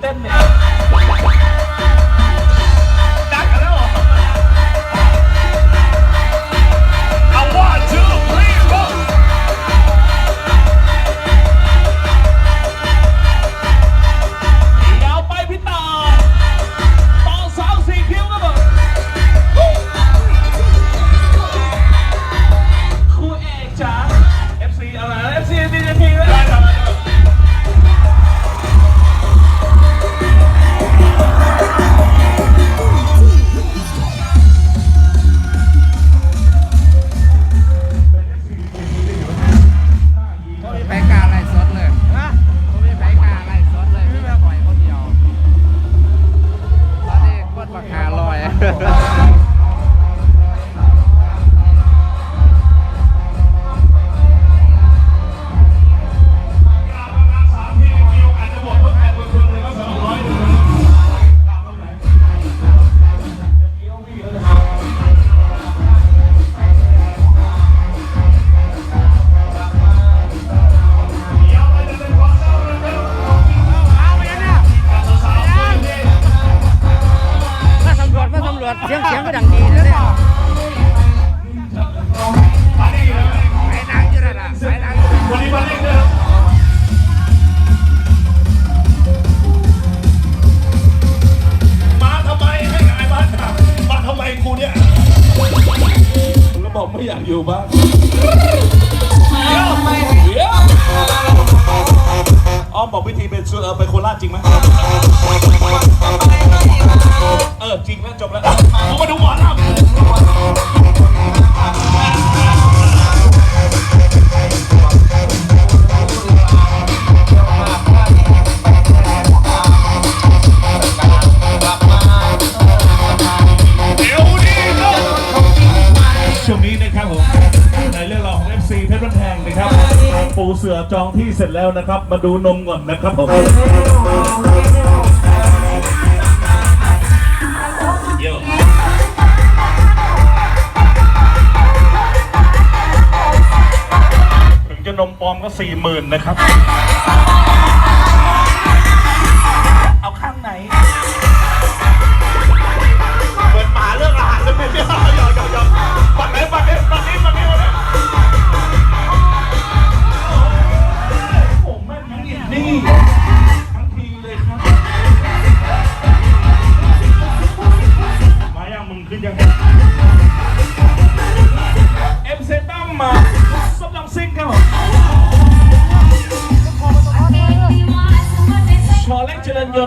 เต้นเนี่ย ดูบ้างอ้อมบอกวิธีเป็นเออไปโคราชจริงไหมเออจริงแล้วจบแล้วมาดูหมอลำ จองที่เสร็จแล้วนะครับ มาดูนมก่อนนะครับผมเยอะถึงจะนมปลอมก็สี่หมื่นนะครับ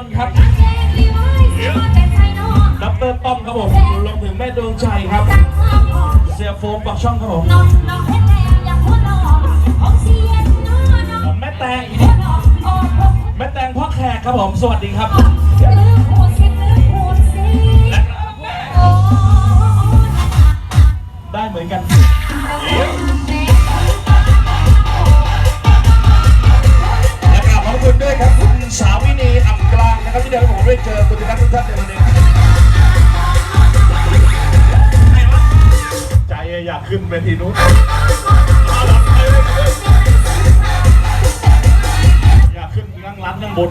นต์ครับดับเบิลต้อมครับผมรวมถึงแม่ดวงใจครับ เสียโฟมปากช่องครับผมผมแม่แตงแม่แตงพ่อแขกครับผม สวัสดีครับได้เหมือนกันและกราบขอบคุณด้วยครับ คุณสาวิ นะครับที่เดี๋ยวผมได้เจอคุณทุกท่านทุกท่านในวันนี้ใจอยากขึ้นเวทีนู้นอยากขึ้นนั่งร้านนั่งบน